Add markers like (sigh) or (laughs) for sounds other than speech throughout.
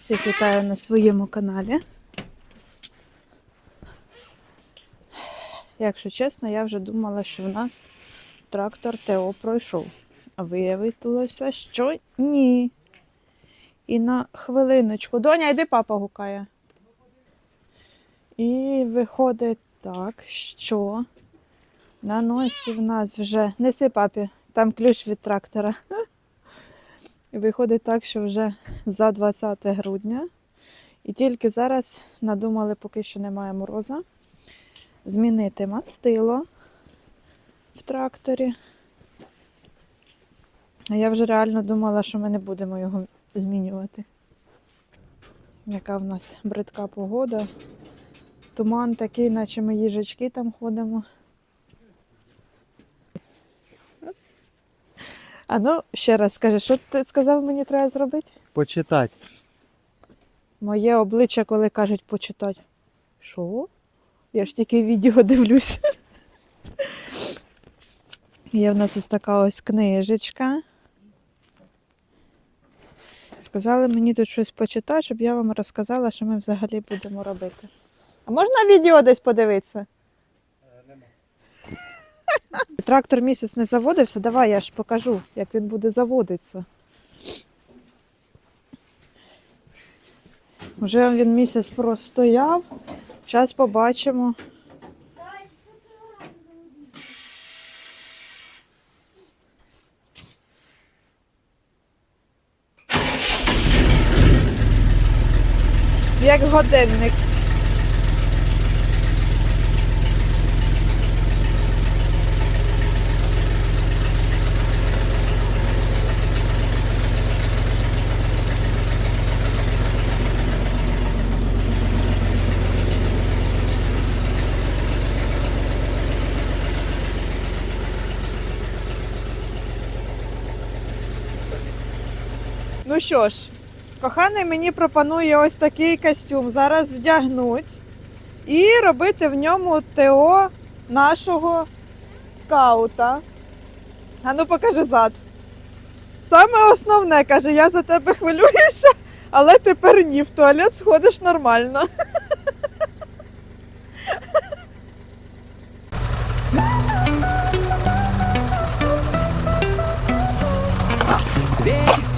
Всіх вітаю на своєму каналі. Якщо чесно, я вже думала, що в нас трактор ТО пройшов. А виявилося, що ні. І на хвилиночку. Доня, йди папа гукає. І виходить так, що на носі в нас вже. Неси папі, там ключ від трактора. І виходить так, що вже за 20 грудня. І тільки зараз надумали, поки що немає мороза, змінити мастило в тракторі. А я вже реально думала, що ми не будемо його змінювати. Яка в нас бридка погода. Туман такий, наче ми їжачки там ходимо. А ну, ще раз скажи, що ти сказав, мені треба зробити? Почитати. Моє обличчя, коли кажуть почитати. Що? Я ж тільки відео дивлюсь. Є в нас ось така ось книжечка. Сказали мені тут щось почитати, щоб я вам розказала, що ми взагалі будемо робити. А можна відео десь подивитися? Трактор місяць не заводився, давай я ж покажу, як він буде заводитися. Вже він місяць простояв. Зараз побачимо. Як годинник. Ну що ж, коханий мені пропонує ось такий костюм зараз вдягнуть і робити в ньому ТО нашого скаута. А ну покажи зад. Саме основне, каже, я за тебе хвилююся, але тепер ні, в туалет сходиш нормально. Салат,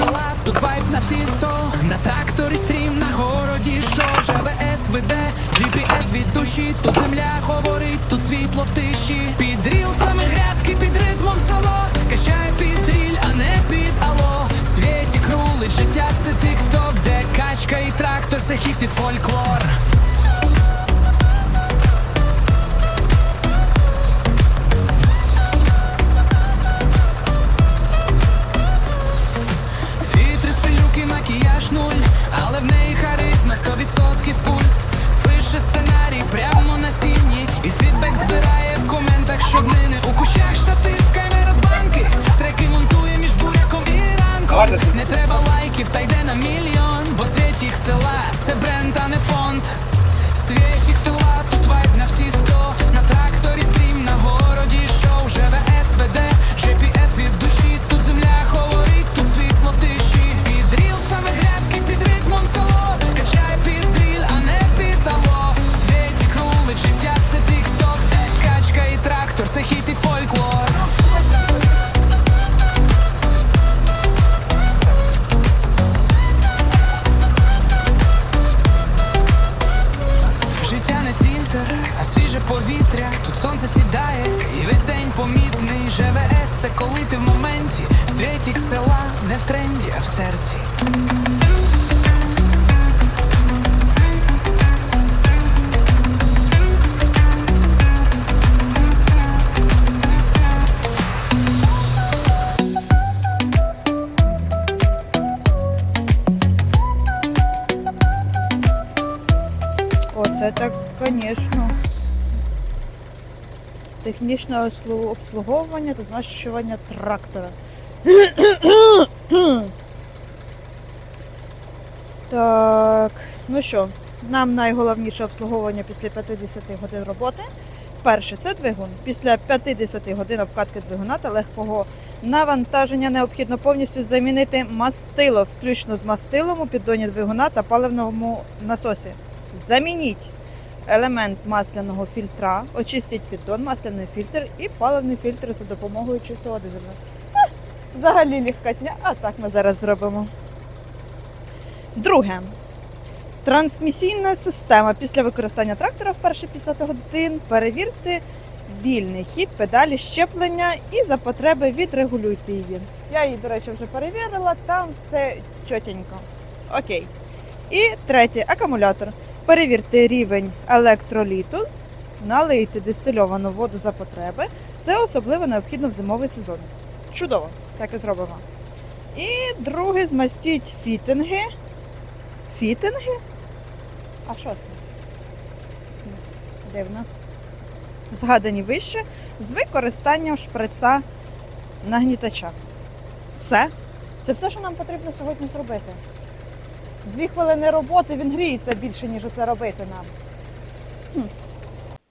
тут вайб на всі сто На тракторі стрім, на городі шо живе веде, GPS від душі. Тут земля говорить, тут світло в тиші. Під рілсами грядки, під ритмом село Качає під дріль, а не під ало. Світі крулить життя це тикток, Де качка і трактор, це хіт і фольклор мільйон, бо світік села це бренд, а не фонд. Світік села, тут вайб на всі сто На тракторі стрім, на городі шоу ЖВС села не в тренді, а в серці. Оце так, звісно. Технічне обслу- обслуговування та змащування трактора. Так, ну що, нам найголовніше обслуговування після 50 годин роботи. Перше це двигун. Після 50 годин обкатки двигуна та легкого Навантаження необхідно повністю замінити мастило, включно з мастилом у піддоні двигуна та паливному насосі. Замініть елемент масляного фільтра, очистіть піддон, масляний фільтр і паливний фільтр за допомогою чистого дизеля. Взагалі легкотня, а так ми зараз зробимо. Друге. Трансмісійна система. Після використання трактора в перші 50 годин перевірте вільний хід педалі щеплення і за потреби відрегулюйте її. Я її, до речі, вже перевірила, там все чотенько. Окей. І третє акумулятор. Перевірте рівень електроліту, налийте дистильовану воду за потреби. Це особливо необхідно в зимовий сезон. Чудово, так і зробимо. І друге, змастіть фітинги. Фітинги? А що це? Дивно. Згадані вище з використанням шприца нагнітача. Все. Це все, що нам потрібно сьогодні зробити. Дві хвилини роботи він гріється більше, ніж це робити нам.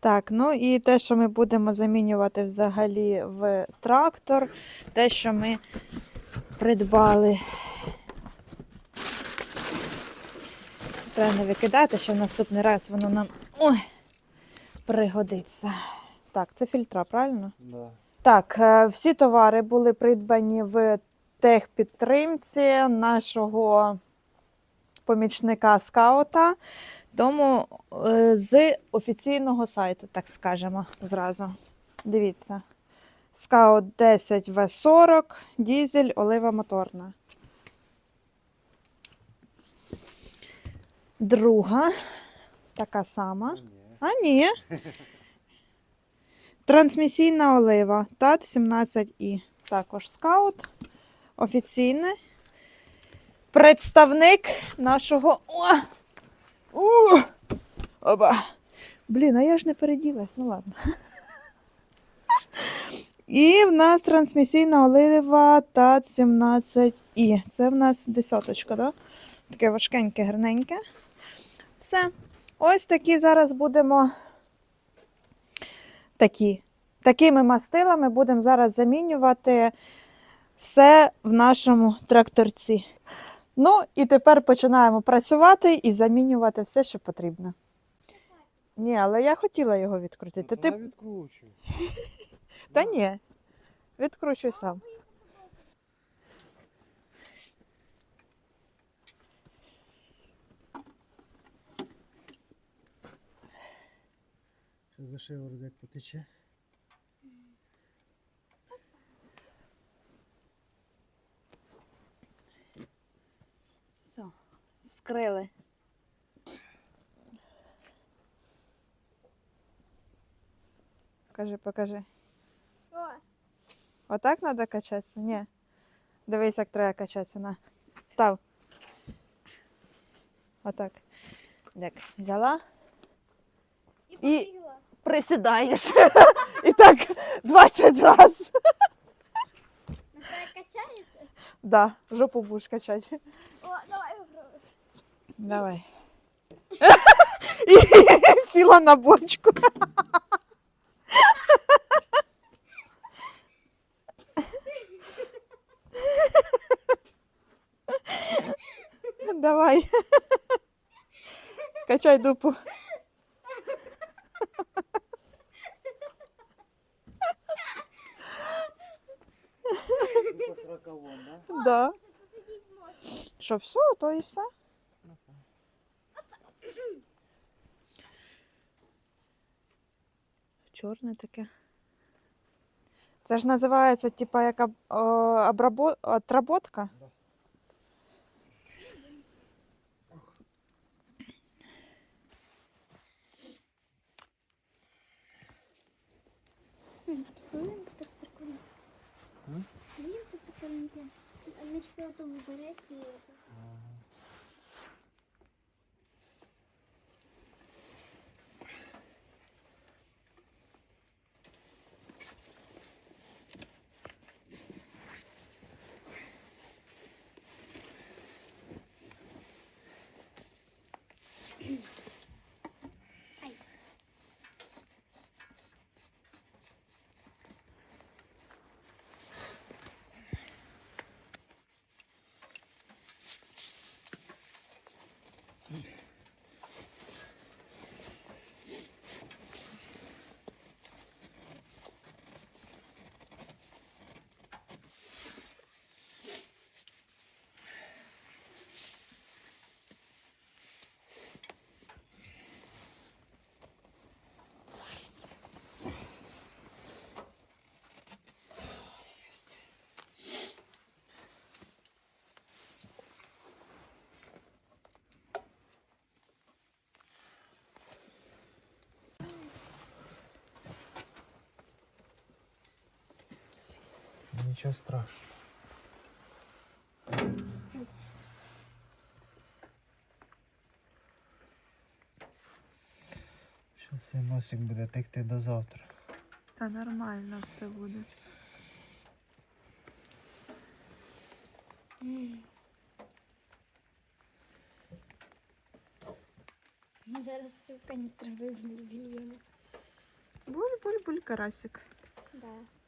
Так, ну і те, що ми будемо замінювати взагалі в трактор, те, що ми придбали. Треба не викидати, що в наступний раз воно нам ой, пригодиться. Так, це фільтра, правильно? Да. Так, е, всі товари були придбані в техпідтримці нашого помічника скаута, тому е, з офіційного сайту, так скажемо, зразу. Дивіться. Скаут 10 В40, дізель, олива моторна. Друга, така сама. А ні. Трансмісійна олива ТАТ 17І. Також скаут. Офіційний. Представник нашого. О! У! Оба. Блін, а я ж не переділась, ну ладно. І в нас трансмісійна олива ТАТ 17І. Це в нас десяточка, да? Таке важкеньке, гарненьке. Все. Ось такі зараз будемо такі. Такими мастилами будемо зараз замінювати все в нашому тракторці. Ну і тепер починаємо працювати і замінювати все, що потрібно. Ні, але я хотіла його відкрутити. Ну, Ти... Та відкручуй. Та ні, відкручуй сам. Що за шиворот як потече? вскрили. Покажи, покажи. Отак треба качатися? Ні. Дивись, як треба качатися. На. Став. Отак. Так, взяла. І присідаєш. (laughs) І так 20 разів. качається? Да, жопу будеш качати. О, давай попробуй. Давай. (laughs) І сіла на бочку. Давай. Качай дупу. Ну, по сороковому, да? Да. Посидіть можна. Що, все, то і все. чорне таке. Це ж називається, типа, як э, обработка, о, обработ... отработка? Да. Тут прикольно. Мені тут прикольно. Мені тут прикольно. Мені тут прикольно. Нічого страшного. Зараз цей носик буде текти до завтра. Та нормально все буде. Зараз всю каністру вильємо. Буль-буль-буль, карасик. Да.